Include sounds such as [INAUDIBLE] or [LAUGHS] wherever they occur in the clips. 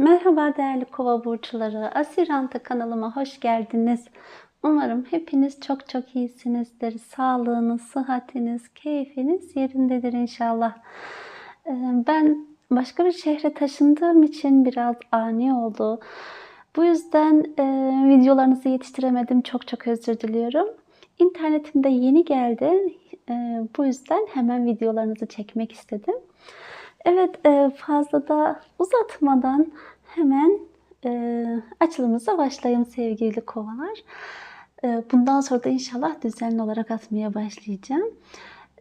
Merhaba değerli kova burçları. Asiranta kanalıma hoş geldiniz. Umarım hepiniz çok çok iyisinizdir. Sağlığınız, sıhhatiniz, keyfiniz yerindedir inşallah. Ee, Ben başka bir şehre taşındığım için biraz ani oldu. Bu yüzden e, videolarınızı yetiştiremedim. Çok çok özür diliyorum. İnternetimde yeni geldi. E, bu yüzden hemen videolarınızı çekmek istedim. Evet, e, fazla da uzatmadan hemen e, açılımıza başlayayım sevgili kovalar. E, bundan sonra da inşallah düzenli olarak atmaya başlayacağım.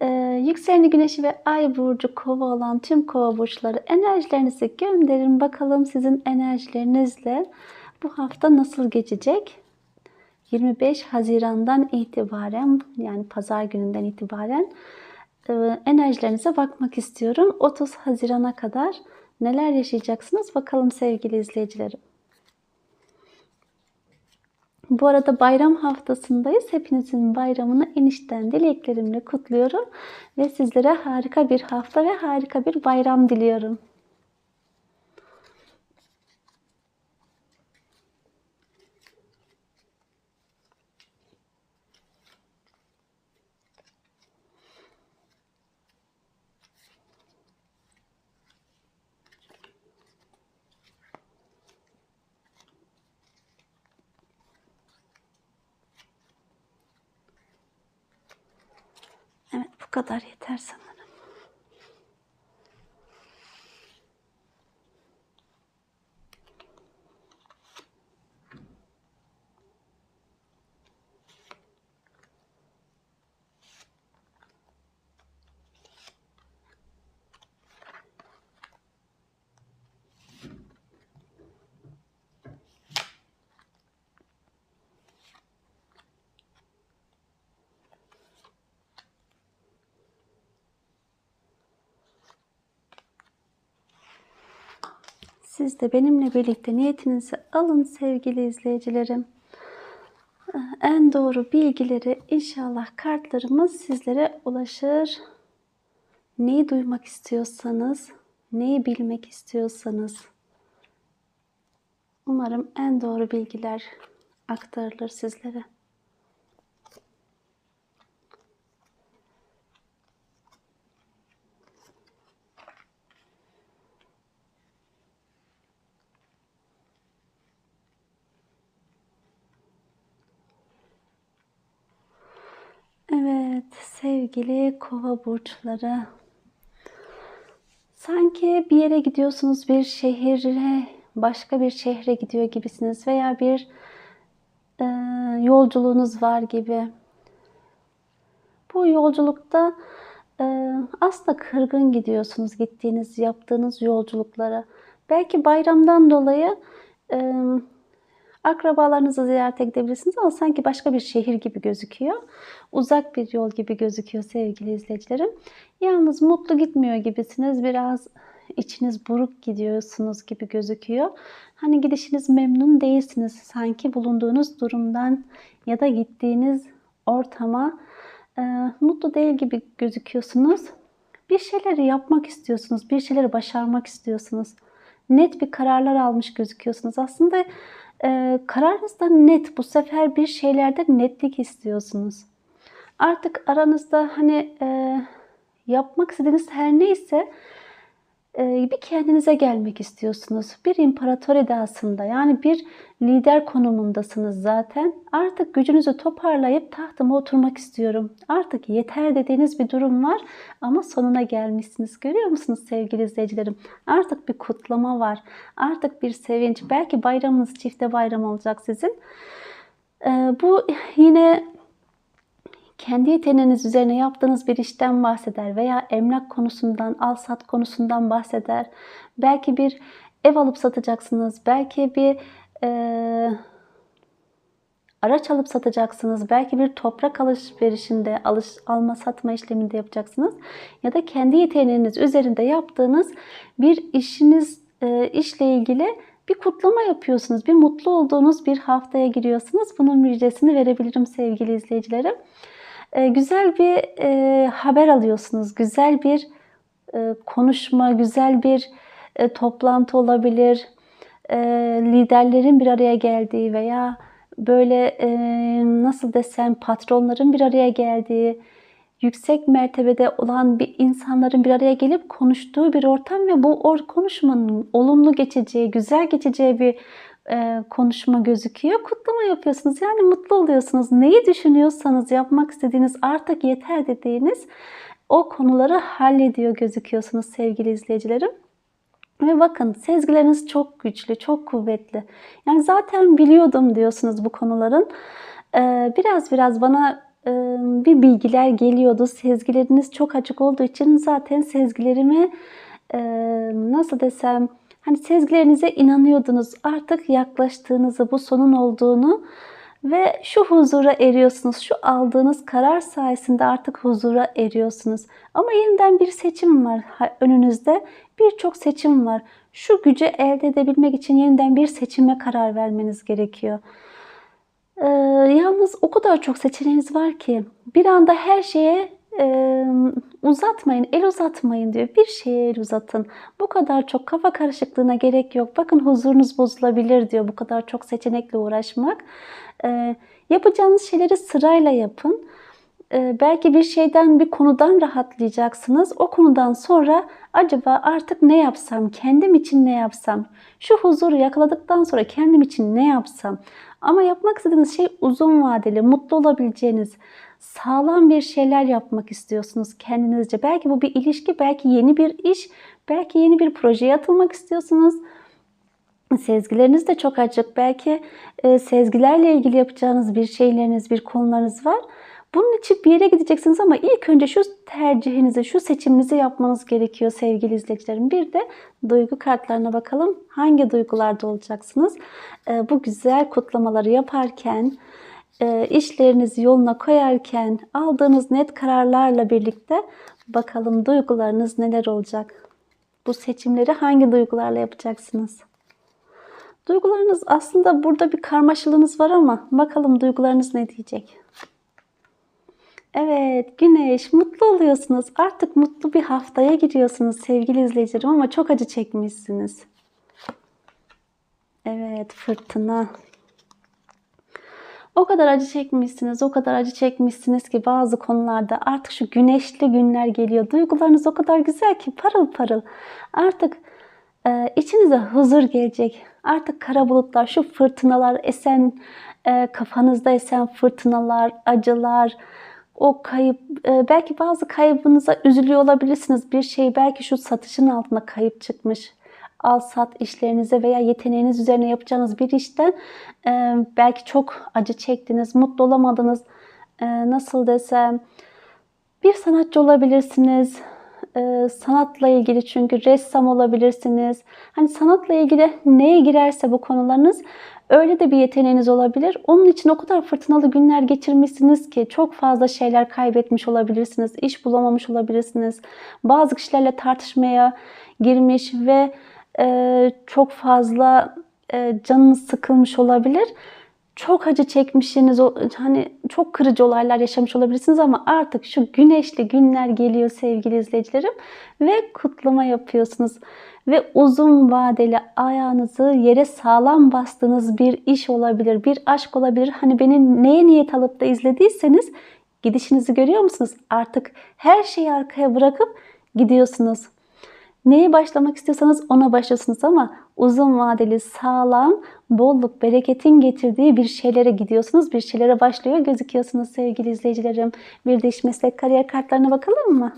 E, yükseleni güneşi ve ay burcu kova olan tüm kova burçları enerjilerinizi gönderin. Bakalım sizin enerjilerinizle bu hafta nasıl geçecek? 25 Haziran'dan itibaren yani pazar gününden itibaren enerjilerinize bakmak istiyorum. 30 Haziran'a kadar neler yaşayacaksınız bakalım sevgili izleyicilerim. Bu arada bayram haftasındayız. Hepinizin bayramını enişten dileklerimle kutluyorum. Ve sizlere harika bir hafta ve harika bir bayram diliyorum. Evet bu kadar yeter sanırım. Siz de benimle birlikte niyetinizi alın sevgili izleyicilerim. En doğru bilgileri inşallah kartlarımız sizlere ulaşır. Neyi duymak istiyorsanız, neyi bilmek istiyorsanız umarım en doğru bilgiler aktarılır sizlere. Evet sevgili kova burçları. Sanki bir yere gidiyorsunuz, bir şehire, başka bir şehre gidiyor gibisiniz veya bir e, yolculuğunuz var gibi. Bu yolculukta e, aslında kırgın gidiyorsunuz gittiğiniz, yaptığınız yolculuklara. Belki bayramdan dolayı e, akrabalarınızı ziyarete gidebilirsiniz ama sanki başka bir şehir gibi gözüküyor. Uzak bir yol gibi gözüküyor sevgili izleyicilerim. Yalnız mutlu gitmiyor gibisiniz. Biraz içiniz buruk gidiyorsunuz gibi gözüküyor. Hani gidişiniz memnun değilsiniz. Sanki bulunduğunuz durumdan ya da gittiğiniz ortama e, mutlu değil gibi gözüküyorsunuz. Bir şeyleri yapmak istiyorsunuz. Bir şeyleri başarmak istiyorsunuz. Net bir kararlar almış gözüküyorsunuz. Aslında e, kararınız da net. Bu sefer bir şeylerde netlik istiyorsunuz. Artık aranızda hani e, yapmak istediğiniz her neyse bir kendinize gelmek istiyorsunuz. Bir imparator edasında yani bir lider konumundasınız zaten. Artık gücünüzü toparlayıp tahtıma oturmak istiyorum. Artık yeter dediğiniz bir durum var ama sonuna gelmişsiniz. Görüyor musunuz sevgili izleyicilerim? Artık bir kutlama var. Artık bir sevinç. Belki bayramınız çifte bayram olacak sizin. E, bu yine kendi yeteneğiniz üzerine yaptığınız bir işten bahseder veya emlak konusundan, al sat konusundan bahseder. Belki bir ev alıp satacaksınız, belki bir e, araç alıp satacaksınız, belki bir toprak alışverişinde, alış, alma satma işleminde yapacaksınız ya da kendi yeteneğiniz üzerinde yaptığınız bir işiniz e, işle ilgili bir kutlama yapıyorsunuz. Bir mutlu olduğunuz bir haftaya giriyorsunuz. Bunun müjdesini verebilirim sevgili izleyicilerim e, güzel bir e, haber alıyorsunuz. Güzel bir e, konuşma, güzel bir e, toplantı olabilir. e, liderlerin bir araya geldiği veya böyle e, nasıl desem patronların bir araya geldiği, yüksek mertebede olan bir insanların bir araya gelip konuştuğu bir ortam ve bu or konuşmanın olumlu geçeceği, güzel geçeceği bir e, konuşma gözüküyor. Kutlama yapıyorsunuz. Yani mutlu oluyorsunuz. Neyi düşünüyorsanız yapmak istediğiniz artık yeter dediğiniz o konuları hallediyor gözüküyorsunuz sevgili izleyicilerim. Ve bakın sezgileriniz çok güçlü, çok kuvvetli. Yani zaten biliyordum diyorsunuz bu konuların. Ee, biraz biraz bana e, bir bilgiler geliyordu. Sezgileriniz çok açık olduğu için zaten sezgilerimi e, nasıl desem hani sezgilerinize inanıyordunuz. Artık yaklaştığınızı, bu sonun olduğunu ve şu huzura eriyorsunuz. Şu aldığınız karar sayesinde artık huzura eriyorsunuz. Ama yeniden bir seçim var önünüzde. Birçok seçim var. Şu gücü elde edebilmek için yeniden bir seçime karar vermeniz gerekiyor. Ee, yalnız o kadar çok seçeneğiniz var ki bir anda her şeye e, uzatmayın, el uzatmayın diyor. Bir şeye el uzatın. Bu kadar çok kafa karışıklığına gerek yok. Bakın huzurunuz bozulabilir diyor bu kadar çok seçenekle uğraşmak. E, yapacağınız şeyleri sırayla yapın. E, belki bir şeyden, bir konudan rahatlayacaksınız. O konudan sonra acaba artık ne yapsam, kendim için ne yapsam, şu huzuru yakaladıktan sonra kendim için ne yapsam. Ama yapmak istediğiniz şey uzun vadeli, mutlu olabileceğiniz, sağlam bir şeyler yapmak istiyorsunuz kendinizce. Belki bu bir ilişki, belki yeni bir iş, belki yeni bir projeye atılmak istiyorsunuz. Sezgileriniz de çok açık. Belki e, sezgilerle ilgili yapacağınız bir şeyleriniz, bir konularınız var. Bunun için bir yere gideceksiniz ama ilk önce şu tercihinizi, şu seçiminizi yapmanız gerekiyor sevgili izleyicilerim. Bir de duygu kartlarına bakalım. Hangi duygularda olacaksınız? E, bu güzel kutlamaları yaparken, e, işlerinizi yoluna koyarken aldığınız net kararlarla birlikte bakalım duygularınız neler olacak? Bu seçimleri hangi duygularla yapacaksınız? Duygularınız aslında burada bir karmaşalığınız var ama bakalım duygularınız ne diyecek? Evet, güneş, mutlu oluyorsunuz. Artık mutlu bir haftaya giriyorsunuz sevgili izleyicilerim ama çok acı çekmişsiniz. Evet, fırtına. O kadar acı çekmişsiniz, o kadar acı çekmişsiniz ki bazı konularda artık şu güneşli günler geliyor. Duygularınız o kadar güzel ki parıl parıl. Artık e, içinize huzur gelecek. Artık kara bulutlar, şu fırtınalar esen, e, kafanızda esen fırtınalar, acılar, o kayıp, e, belki bazı kaybınıza üzülüyor olabilirsiniz. Bir şey belki şu satışın altında kayıp çıkmış al sat işlerinize veya yeteneğiniz üzerine yapacağınız bir işten e, belki çok acı çektiniz, mutlu olamadınız. E, nasıl desem bir sanatçı olabilirsiniz. E, sanatla ilgili çünkü ressam olabilirsiniz. Hani sanatla ilgili neye girerse bu konularınız öyle de bir yeteneğiniz olabilir. Onun için o kadar fırtınalı günler geçirmişsiniz ki çok fazla şeyler kaybetmiş olabilirsiniz. iş bulamamış olabilirsiniz. Bazı kişilerle tartışmaya girmiş ve çok fazla e, canınız sıkılmış olabilir. Çok acı çekmişsiniz, hani çok kırıcı olaylar yaşamış olabilirsiniz ama artık şu güneşli günler geliyor sevgili izleyicilerim ve kutlama yapıyorsunuz. Ve uzun vadeli ayağınızı yere sağlam bastığınız bir iş olabilir, bir aşk olabilir. Hani beni neye niyet alıp da izlediyseniz gidişinizi görüyor musunuz? Artık her şeyi arkaya bırakıp gidiyorsunuz. Neye başlamak istiyorsanız ona başlasınız ama uzun vadeli, sağlam, bolluk, bereketin getirdiği bir şeylere gidiyorsunuz. Bir şeylere başlıyor gözüküyorsunuz sevgili izleyicilerim. Bir de iş meslek kariyer kartlarına bakalım mı?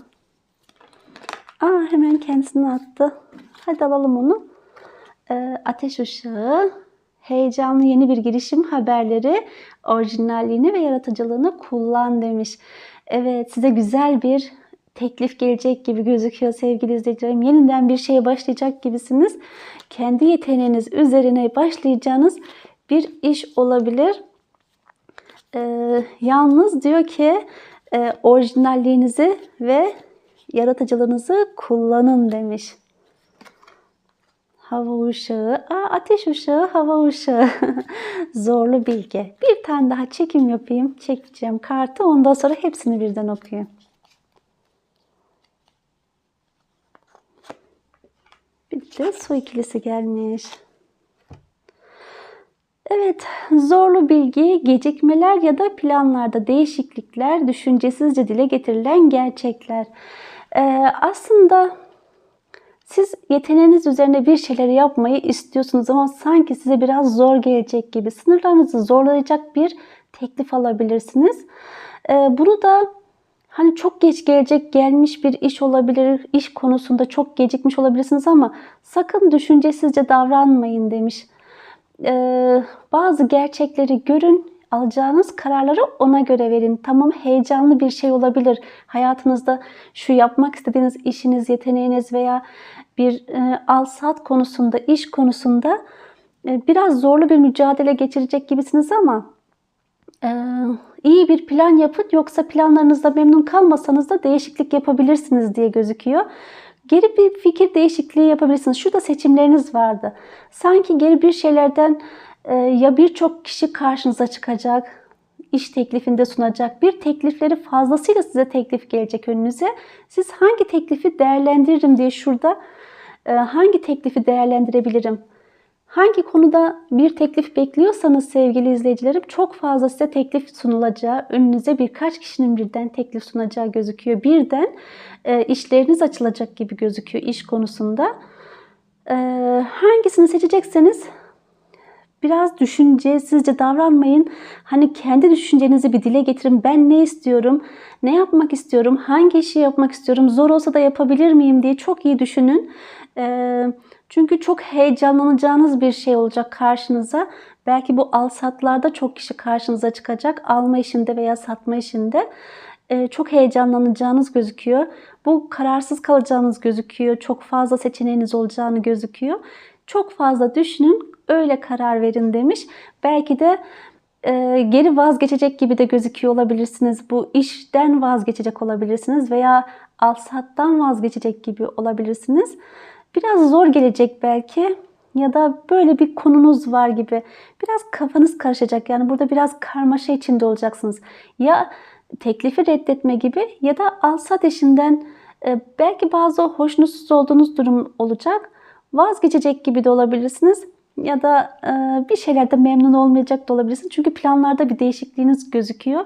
Aa hemen kendisini attı. Hadi alalım onu. Ee, ateş ışığı, heyecanlı yeni bir girişim haberleri, orijinalliğini ve yaratıcılığını kullan demiş. Evet size güzel bir teklif gelecek gibi gözüküyor sevgili izleyicilerim. Yeniden bir şeye başlayacak gibisiniz. Kendi yeteneğiniz üzerine başlayacağınız bir iş olabilir. Ee, yalnız diyor ki e, orijinalliğinizi ve yaratıcılığınızı kullanın demiş. Hava ışığı, aa, ateş ışığı, hava ışığı. [LAUGHS] Zorlu bilgi. Bir tane daha çekim yapayım. Çekeceğim kartı. Ondan sonra hepsini birden okuyayım. Bir de su ikilisi gelmiş. Evet, zorlu bilgi, gecikmeler ya da planlarda değişiklikler, düşüncesizce dile getirilen gerçekler. Ee, aslında siz yeteneğiniz üzerine bir şeyleri yapmayı istiyorsunuz ama sanki size biraz zor gelecek gibi, sınırlarınızı zorlayacak bir teklif alabilirsiniz. Ee, bunu da hani çok geç gelecek gelmiş bir iş olabilir, iş konusunda çok gecikmiş olabilirsiniz ama sakın düşüncesizce davranmayın demiş. Ee, bazı gerçekleri görün, alacağınız kararları ona göre verin. Tamam heyecanlı bir şey olabilir. Hayatınızda şu yapmak istediğiniz işiniz, yeteneğiniz veya bir e, al sat konusunda, iş konusunda e, biraz zorlu bir mücadele geçirecek gibisiniz ama iyi bir plan yapın yoksa planlarınızda memnun kalmasanız da değişiklik yapabilirsiniz diye gözüküyor. Geri bir fikir değişikliği yapabilirsiniz. Şurada seçimleriniz vardı. Sanki geri bir şeylerden e, ya birçok kişi karşınıza çıkacak, iş teklifinde sunacak. Bir teklifleri fazlasıyla size teklif gelecek önünüze. Siz hangi teklifi değerlendiririm diye şurada e, hangi teklifi değerlendirebilirim? Hangi konuda bir teklif bekliyorsanız sevgili izleyicilerim çok fazla size teklif sunulacağı, önünüze birkaç kişinin birden teklif sunacağı gözüküyor. Birden e, işleriniz açılacak gibi gözüküyor iş konusunda. E, hangisini seçecekseniz biraz düşüncesizce davranmayın. Hani kendi düşüncenizi bir dile getirin. Ben ne istiyorum? Ne yapmak istiyorum? Hangi işi yapmak istiyorum? Zor olsa da yapabilir miyim diye çok iyi düşünün. Ee, çünkü çok heyecanlanacağınız bir şey olacak karşınıza. Belki bu al satlarda çok kişi karşınıza çıkacak. Alma işinde veya satma işinde ee, çok heyecanlanacağınız gözüküyor. Bu kararsız kalacağınız gözüküyor. Çok fazla seçeneğiniz olacağını gözüküyor. Çok fazla düşünün, öyle karar verin demiş. Belki de e, geri vazgeçecek gibi de gözüküyor olabilirsiniz. Bu işten vazgeçecek olabilirsiniz veya alsattan vazgeçecek gibi olabilirsiniz. Biraz zor gelecek belki ya da böyle bir konunuz var gibi. Biraz kafanız karışacak. Yani burada biraz karmaşa içinde olacaksınız. Ya teklifi reddetme gibi ya da alsat işinden e, belki bazı hoşnutsuz olduğunuz durum olacak. Vazgeçecek gibi de olabilirsiniz ya da e, bir şeylerde memnun olmayacak da olabilirsiniz. Çünkü planlarda bir değişikliğiniz gözüküyor.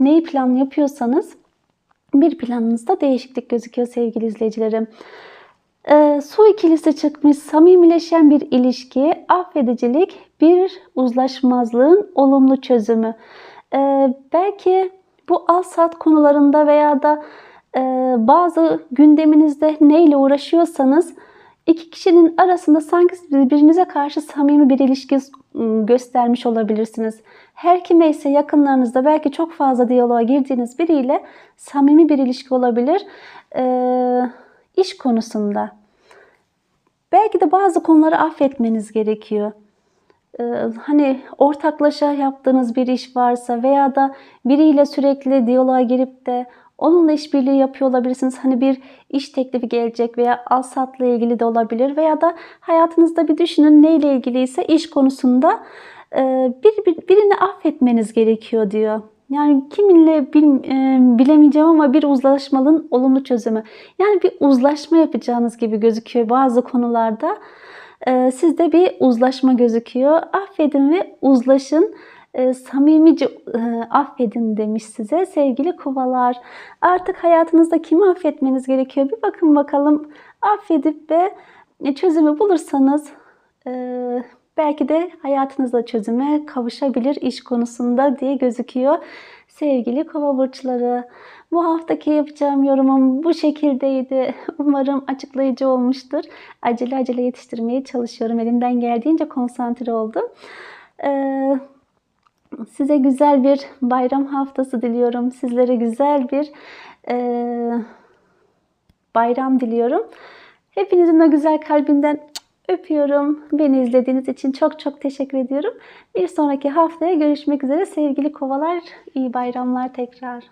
Neyi plan yapıyorsanız bir planınızda değişiklik gözüküyor sevgili izleyicilerim. E, su ikilisi çıkmış, samimileşen bir ilişki, affedicilik, bir uzlaşmazlığın olumlu çözümü. E, belki bu al sat konularında veya da e, bazı gündeminizde neyle uğraşıyorsanız iki kişinin arasında sanki birbirinize karşı samimi bir ilişki ıı, göstermiş olabilirsiniz. Her kime ise yakınlarınızda belki çok fazla diyaloğa girdiğiniz biriyle samimi bir ilişki olabilir. Ee, iş konusunda. Belki de bazı konuları affetmeniz gerekiyor. Ee, hani ortaklaşa yaptığınız bir iş varsa veya da biriyle sürekli diyaloğa girip de Onunla işbirliği yapıyor olabilirsiniz. Hani bir iş teklifi gelecek veya al satla ilgili de olabilir veya da hayatınızda bir düşünün neyle ilgiliyse iş konusunda e, bir, bir, birini affetmeniz gerekiyor diyor. Yani kiminle bil, e, bilemeyeceğim ama bir uzlaşmanın olumlu çözümü. Yani bir uzlaşma yapacağınız gibi gözüküyor bazı konularda. E, sizde bir uzlaşma gözüküyor. Affedin ve uzlaşın e, samimice e, affedin demiş size sevgili kovalar. Artık hayatınızda kimi affetmeniz gerekiyor? Bir bakın bakalım affedip ve çözümü bulursanız e, belki de hayatınızda çözüme kavuşabilir iş konusunda diye gözüküyor. Sevgili kova burçları bu haftaki yapacağım yorumum bu şekildeydi. [LAUGHS] Umarım açıklayıcı olmuştur. Acele acele yetiştirmeye çalışıyorum. Elimden geldiğince konsantre oldum. Ee, Size güzel bir bayram haftası diliyorum. Sizlere güzel bir e, bayram diliyorum. Hepinizin o güzel kalbinden öpüyorum. Beni izlediğiniz için çok çok teşekkür ediyorum. Bir sonraki haftaya görüşmek üzere sevgili kovalar. İyi bayramlar tekrar.